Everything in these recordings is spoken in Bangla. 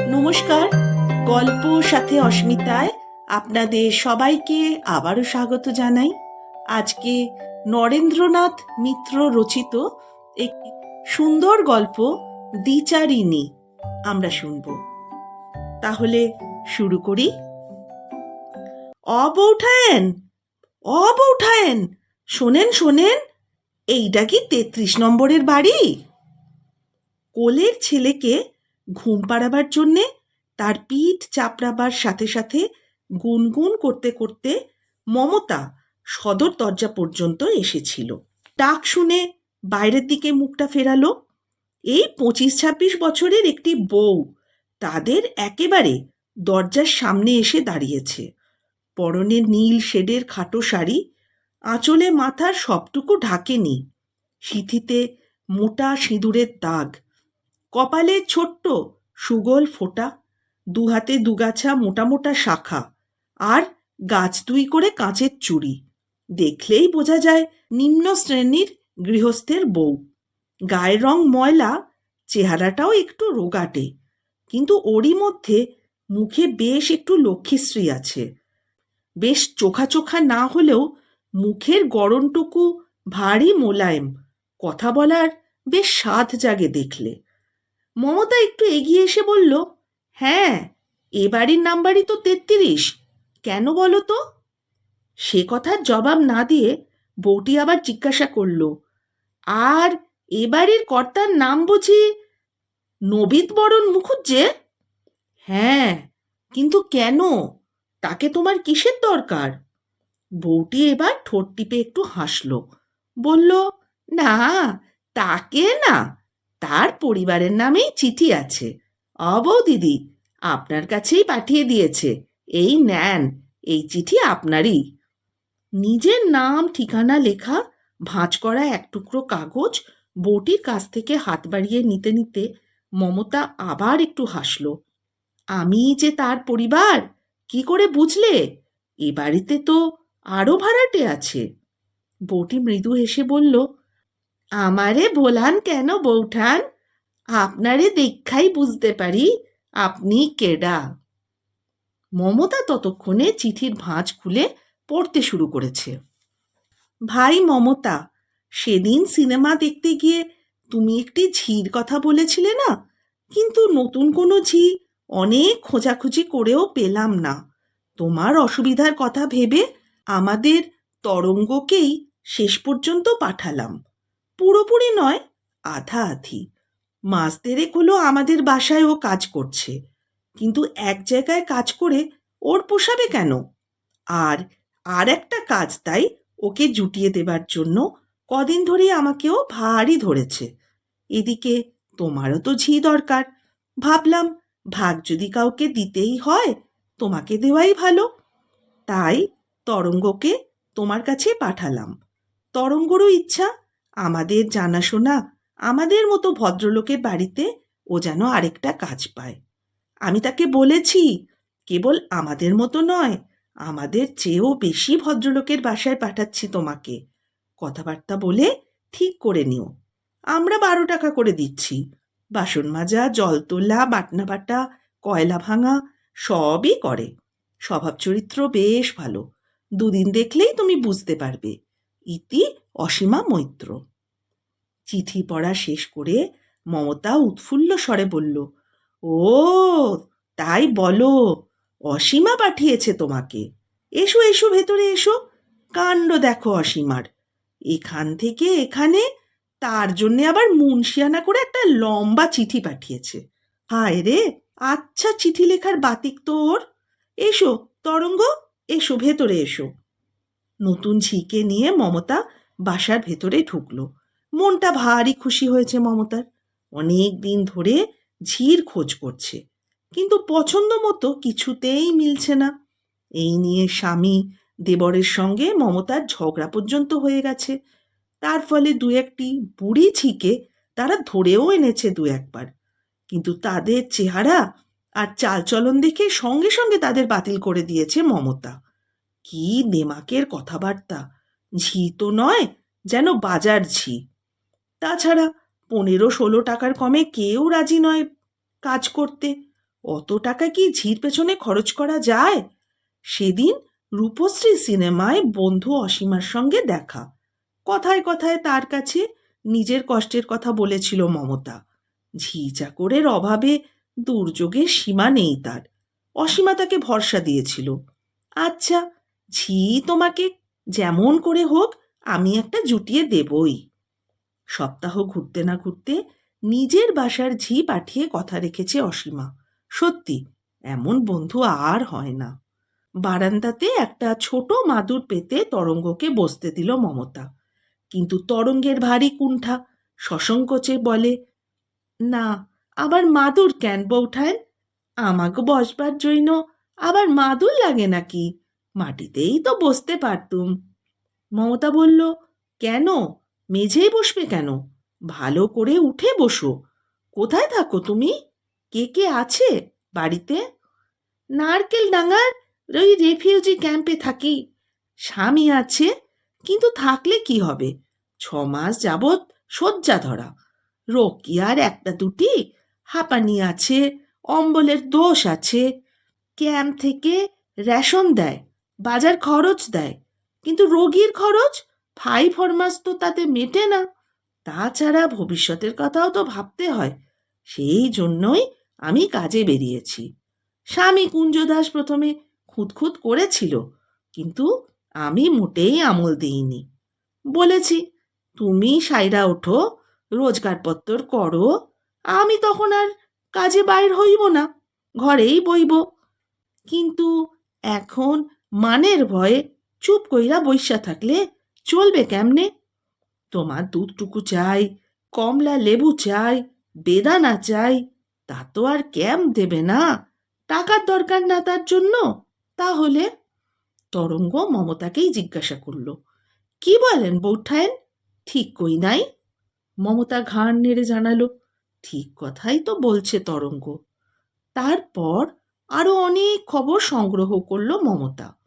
নমস্কার, গল্প সাথে অস্মিতায় আপনাদের সবাইকে আবারও স্বাগত জানাই। আজকে নরেন্দ্রনাথ মিত্র রচিত একটি সুন্দর গল্প, দ্বিচারিণী আমরা শুনব। তাহলে শুরু করি। অবৌঠায়েন অবৌঠায়েন শোনেন শোনেন, এইটা কি তেত্রিশ নম্বরের বাড়ি? কোলের ছেলেকে ঘুম পাড়াবার জন্যে তার পিঠ চাপড়াবার সাথে সাথে গুনগুন করতে করতে মমতা সদর দরজা পর্যন্ত এসেছিল। ডাক শুনে বাইরের দিকে মুখটা ফেরালো। এই পঁচিশ ছাব্বিশ বছরের একটি বউ তাদের একেবারে দরজার সামনে এসে দাঁড়িয়েছে। পরনে নীল শেডের খাটো শাড়ি, আঁচলে মাথার সবটুকু ঢাকেনি, সিথিতে মোটা সিঁদুরের দাগ। কপালে ছোট্ট, সুগোল ফোঁটা দুহাতে দুগাছা মোটা মোটা শাখা আর গাছ দুই করে কাঁচের চুড়ি। দেখলেই বোঝা যায় নিম্ন শ্রেণির গৃহস্থের বউ। গায়ের রং ময়লা, চেহারাটাও একটু রোগাটে, কিন্তু ওরই মধ্যে মুখে বেশ একটু লক্ষ্মীশ্রী আছে। বেশ চোখা চোখা না হলেও মুখের গরমটুকু ভারী মোলায়েম, কথা বলার বেশ স্বাদ জাগে দেখলে। মমতা একটু এগিয়ে এসে বলল হ্যাঁ এ বাড়ির নাম্বারই তো তেত্রিশ। কেন বলো তো? সে কথার জবাব না দিয়ে বউটি আবার জিজ্ঞাসা করল, আর এ বাড়ির কর্তার নাম বুঝি নবিত বরণ মুখুজ্জে? হ্যাঁ কিন্তু কেন? তাকে তোমার কিসের দরকার? বউটি এবার ঠোঁট টিপে একটু হাসল, বলল, না, তাকে না তার পরিবারের নামেই চিঠি আছে। অবৌ দিদি আপনার কাছেই পাঠিয়ে দিয়েছে। এই নেন, এই চিঠি আপনারই। নিজের নাম, ঠিকানা লেখা, ভাঁজ করা এক টুকরো কাগজ, বউটির কাছ থেকে হাত বাড়িয়ে নিতে নিতে মমতা আবার একটু হাসল। আমি যে তার পরিবার, কি করে বুঝলে? এ বাড়িতে তো আরও ভাড়াটে আছে। বউটি মৃদু হেসে বলল আমারে ভোলান কেন বৌঠান? আপনারে দেখাই বুঝতে পারি, আপনি কেডা? মমতা ততক্ষণে চিঠির ভাঁজ খুলে পড়তে শুরু করেছে। ভাই মমতা, সেদিন সিনেমা দেখতে গিয়ে তুমি একটি ঝির কথা বলেছিলে না? কিন্তু নতুন কোনো ঝি অনেক খোঁজাখুঁজি করেও পেলাম না। তোমার অসুবিধার কথা ভেবে আমাদের তরঙ্গকেই শেষ পর্যন্ত পাঠালাম। পুরোপুরি নয়, আধা আধি। মাস দেড়েক হলো আমাদের বাসায় ও কাজ করছে। কিন্তু এক জায়গায় কাজ করে ওর পোষাবে কেন? আর আর একটা কাজ তাই ওকে জুটিয়ে দেবার জন্য কদিন ধরেই আমাকেও ভারী ধরেছে। এদিকে তোমারও তো ঝি দরকার। ভাবলাম, ভাগ যদি কাউকে দিতেই হয়, তোমাকে দেওয়াই ভালো। তাই তরঙ্গকে তোমার কাছে পাঠালাম। তরঙ্গরও ইচ্ছা আমাদের জানাশোনা আমাদের মতো ভদ্রলোকের বাড়িতে ও যেন আরেকটা কাজ পায়। আমি তাকে বলেছি, কেবল আমাদের মতো নয়, আমাদের চেয়েও বেশি ভদ্রলোকের বাসায় পাঠাচ্ছি তোমাকে। কথাবার্তা বলে ঠিক করে নিও। আমরা বারো টাকা করে দিচ্ছি। বাসন মাজা, জল তোলা, বাটনা বাটা, কয়লা ভাঙা সবই করে। স্বভাব চরিত্র বেশ ভালো। দুদিন দেখলেই তুমি বুঝতে পারবে। ইতি অসীমা মৈত্র। চিঠি পড়া শেষ করে মমতা উৎফুল্ল স্বরে বলল, ও, তাই বলো, অসীমা পাঠিয়েছে তোমাকে। এসো এসো, ভেতরে এসো, কাণ্ড দেখো অসীমার। এখান থেকে এখানে, তার জন্যে আবার মুন্সিয়ানা করে একটা লম্বা চিঠি পাঠিয়েছে। হায় রে আচ্ছা চিঠি লেখার বাতিক তোর। এসো, তরঙ্গ, এসো, ভেতরে এসো। নতুন ঝিকে নিয়ে মমতা বাসার ভেতরে ঢুকলো। মনটা ভারী খুশি হয়েছে মমতার। অনেক দিন ধরে ঝির খোঁজ করছে, কিন্তু পছন্দ মতো কিছুতেই মিলছে না। এই নিয়ে স্বামী দেবরের সঙ্গে মমতার ঝগড়া পর্যন্ত হয়ে গেছে। তার ফলে দু একটি বুড়ি ঝিকে তারা ধরেও এনেছে দু একবার। কিন্তু তাদের চেহারা আর চালচলন দেখে সঙ্গে সঙ্গে তাদের বাতিল করে দিয়েছে মমতা। কি নেমাকের কথাবার্তা? ঝি তো নয়, যেন বাজার ঝি। তাছাড়া পনেরো ষোলো টাকার কমে কেউ রাজি নয় কাজ করতে। অত টাকা কি ঝির পেছনে খরচ করা যায়? সেদিন রূপশ্রী সিনেমায় বন্ধু অসীমার সঙ্গে দেখা। কথায় কথায় তার কাছে নিজের কষ্টের কথা বলেছিল মমতা। ঝি চাকরের অভাবে দুর্যোগের সীমা নেই তার। অসীমা তাকে ভরসা দিয়েছিল। আচ্ছা ঝি তোমাকে যেমন করে হোক, আমি একটা জুটিয়ে দেবই। সপ্তাহ ঘুরতে না ঘুরতে নিজের বাসার ঝি পাঠিয়ে কথা রেখেছে অসীমা। সত্যি, এমন বন্ধু আর হয় না। বারান্দাতে একটা ছোট মাদুর পেতে তরঙ্গকে বসতে দিল মমতা। কিন্তু তরঙ্গের ভারী কুণ্ঠা সসংকোচে বলে, না, আবার মাদুর কেন বৌঠান? আমাকে বসবার জন্য আবার মাদুর লাগে নাকি? মাটিতেই তো বসতে পারতুম। মমতা বলল, কেন? মেঝেই বসবে কেন? ভালো করে উঠে বসো। কোথায় থাকো তুমি? কে কে আছে বাড়িতে? নারকেল ডাঙার ওই রেফিউজি ক্যাম্পে থাকি। স্বামী আছে, কিন্তু থাকলে কি হবে? ছ মাস যাবৎ শয্যা ধরা। রোগ কি আর একটা দুটি, হাঁপানি আছে, অম্বলের দোষ আছে। ক্যাম্প থেকে রেশন দেয়। বাজার খরচ দেয়। কিন্তু রোগীর খরচ, ফাই ফরমাস তো তাতে মেটে না। তাছাড়া ভবিষ্যতের কথাও তো ভাবতে হয়। সেই জন্যই আমি কাজে বেরিয়েছি। স্বামী কুঞ্জদাস প্রথমে খুঁতখুত করেছিল, কিন্তু আমি মোটেই আমল দিইনি। বলেছি, তুমি সাইরা ওঠো, রোজগারপত্তর করো, আমি তখন আর কাজে বাইর হইব না, ঘরেই বইব। কিন্তু এখন মানের ভয়ে চুপ কইরা বইসা থাকলে চলবে কেমনে? তোমার দুধটুকু চাই, কমলা লেবু চাই, বেদানা চাই, তা তো আর ক্যাম দেবে না। টাকার দরকার না তার জন্য? তাহলে? তরঙ্গ মমতাকেই জিজ্ঞাসা করল। কি বলেন বৌঠায়েন? ঠিক কই নাই? মমতা ঘাড় নেড়ে জানালো, ঠিক কথাই তো বলছে তরঙ্গ। তারপর আরও অনেক খবর সংগ্রহ করল মমতা।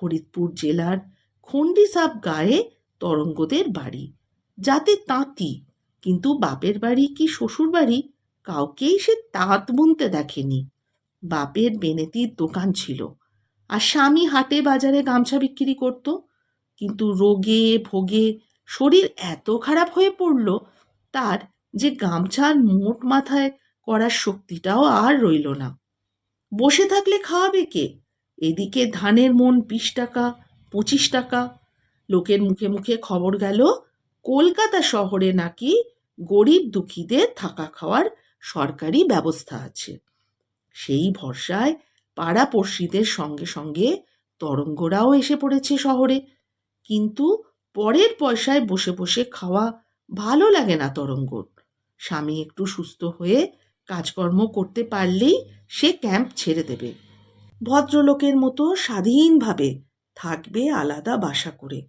ফরিদপুর জেলার খন্ডিসাব গায়ে তরঙ্গদের বাড়ি। যাতে তাঁতি, কিন্তু বাপের বাড়ি কি শ্বশুর বাড়ি? কাউকেই সে তাঁত বুনতে দেখেনি। বাপের বেনেতির দোকান ছিল। আর স্বামী হাটে বাজারে গামছা বিক্রি করত। কিন্তু রোগে, ভোগে শরীর এত খারাপ হয়ে পড়ল, তার যে গামছার মোট মাথায় করার শক্তিটাও আর রইল না। বসে থাকলে খাওয়াবে কে? এদিকে ধানের মন বিশ টাকা, পঁচিশ টাকা। লোকের মুখে মুখে খবর গেল, কলকাতা শহরে নাকি গরিব দুঃখীদের থাকা খাওয়ার সরকারি ব্যবস্থা আছে। সেই ভরসায় পাড়াপড়শিদের সঙ্গে সঙ্গে তরঙ্গরাও এসে পড়েছে শহরে। কিন্তু পরের পয়সায় বসে বসে খাওয়া ভালো লাগে না তরঙ্গর। স্বামী একটু সুস্থ হয়ে কাজকর্ম করতে পারলেই সে ক্যাম্প ছেড়ে দেবে। ভদ্রলোকের মতো স্বাধীনভাবে থাকবে আলাদা বাসা করে।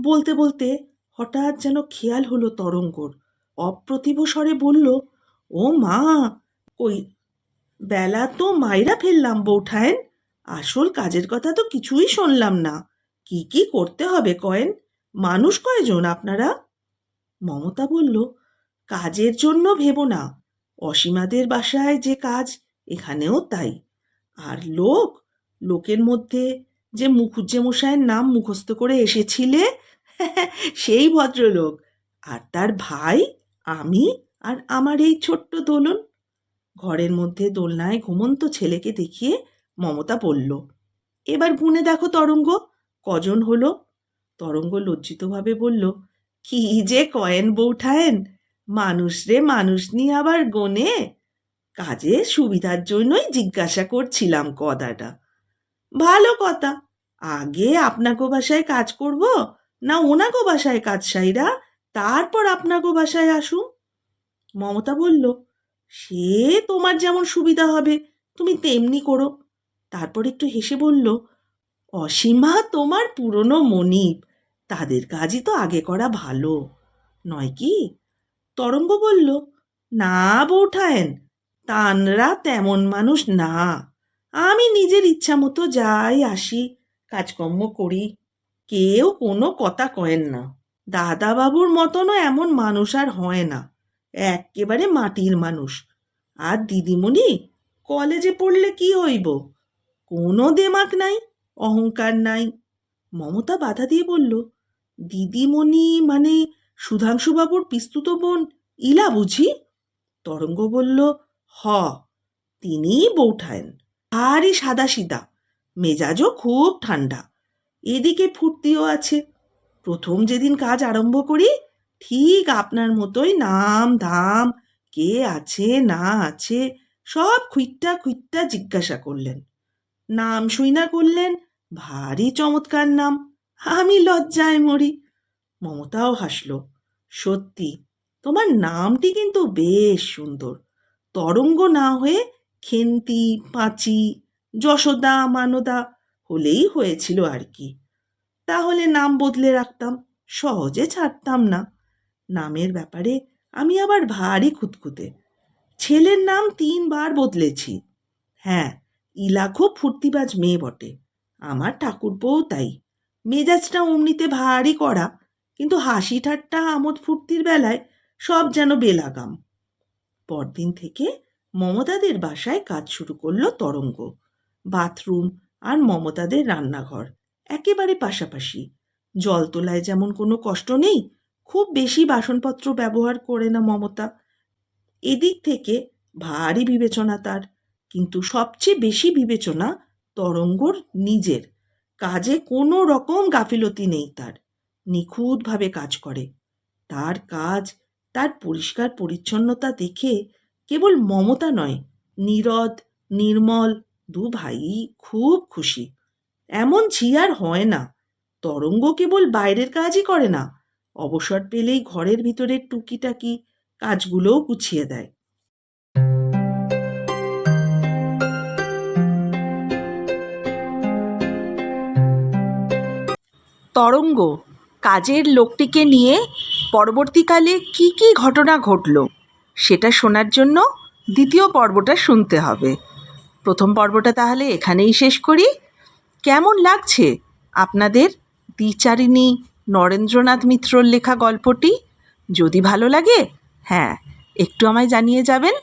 বলতে বলতে হঠাৎ যেন খেয়াল হলো তরঙ্গর। অপ্রতিভ স্বরে বলল, ও মা, কই, বেলা তো মাইরা ফেললাম বৌঠায়েন আসল কাজের কথা তো কিছুই শুনলাম না। কি কি করতে হবে কয়েন? মানুষ কয়জন আপনারা? মমতা বলল, কাজের জন্য ভেবো না। অসীমাদের বাসায় যে কাজ, এখানেও তাই। আর লোক, লোকের মধ্যে যে মুখুজ্জে মশাইয়ের নাম মুখস্থ করে এসেছিলে, সেই ভদ্রলোক। আর তার ভাই, আমি আর আমার এই ছোট্ট দোলন। ঘরের মধ্যে দোলনায় ঘুমন্ত ছেলেকে দেখিয়ে মমতা বলল, এবার গুনে দেখো তরঙ্গ, কজন হলো? তরঙ্গ লজ্জিতভাবে বলল, কি যে কয়েন বৌঠায়েন, মানুষ রে মানুষ নিয়ে আবার গোনে? কাজের সুবিধার জন্যই জিজ্ঞাসা করছিলাম কদাটা ভালো কথা। আগে আপনাগো বাসায় কাজ করব, না ওনাগো বাসায় কাজ সাইরা? তারপর আপনাগো বাসায় আসুন। মমতা বলল, সে তোমার যেমন সুবিধা হবে, তুমি তেমনি করো। তারপর একটু হেসে বলল, অসীমা তোমার পুরনো মনিব, তাদের কাজই তো আগে করা ভালো। নয় কি? তরঙ্গ বলল, না বৌঠায়েন তানরা তেমন মানুষ না। আমি নিজের ইচ্ছা মতো যাই, আসি, কাজকর্ম করি। কেউ কোনো কথা কয়েন না। দাদাবাবুর মতনও এমন মানুষ আর হয় না। একেবারে মাটির মানুষ। আর দিদিমণি, কলেজে পড়লে কি হইব? কোনো দেমাক নাই, অহংকার নাই। মমতা বাধা দিয়ে বলল, দিদিমণি মানে সুধাংশুবাবুর পিস্তুত বোন, ইলা বুঝি? তরঙ্গ বলল হ, তিনিই বৌঠায়েন ভারী সাদা সিদা মেজাজও খুব ঠান্ডা। এদিকে ফুর্তিও আছে। প্রথম যেদিন কাজ আরম্ভ করি, ঠিক আপনার মতোই নাম, ধাম, কে আছে, না আছে, সব খুইট্টা খুইট্টা জিজ্ঞাসা করলেন। নাম শুইনা করলেন, ভারী চমৎকার নাম, আমি লজ্জায় মরি। মমতাও হাসল, সত্যি, তোমার নামটি কিন্তু বেশ সুন্দর। তরঙ্গ না হয়ে খেন্তি, পাঁচি, যশোদা, মানদা হলেই হয়েছিল আর কি। তাহলে নাম বদলে রাখতাম, সহজে ছাড়তাম না। নামের ব্যাপারে আমি আবার ভারী খুঁতখুঁতে। ছেলের নাম তিনবার বদলেছি। হ্যাঁ ইলা খুব ফুর্তিবাজ মেয়ে বটে। আমার ঠাকুরপোও তাই। মেজাজটা অমনিতে ভারী করা কিন্তু হাসি ঠাট্টা আমোদ ফুর্তির বেলায় সব যেন বেলাগাম। পরদিন থেকে মমতাদের বাসায় কাজ শুরু করল তরঙ্গ। বাথরুম আর মমতাদের রান্নাঘর একেবারে পাশাপাশি। জল তোলায় যেমন কোনো কষ্ট নেই, খুব বেশি বাসনপত্র ব্যবহার করে না মমতা। এদিক থেকে ভারী বিবেচনা তার, কিন্তু সবচেয়ে বেশি বিবেচনা তরঙ্গর নিজের। কাজে কোনো রকম গাফিলতি নেই তার, নিখুঁতভাবে কাজ করে। তার কাজ তার পরিষ্কার পরিচ্ছন্নতা দেখে কেবল মমতা নয়, নীরদ, নির্মল, দু ভাই খুব খুশি। এমন ঝি আর হয় না, তরঙ্গ কেবল বাইরের কাজই করে না, অবসর পেলেই ঘরের ভিতরের টুকিটাকি কাজগুলোও গুছিয়ে দেয়। তরঙ্গ কাজের লোকটিকে নিয়ে পরবর্তীকালে কি কি ঘটনা ঘটল সেটা শোনার জন্য দ্বিতীয় পর্বটা শুনতে হবে। প্রথম পর্বটা তাহলে এখানেই শেষ করি। কেমন লাগছে আপনাদের দ্বিচারিণী নরেন্দ্রনাথ মিত্রর লেখা গল্পটি? যদি ভালো লাগে হ্যাঁ একটু আমায় জানিয়ে যাবেন।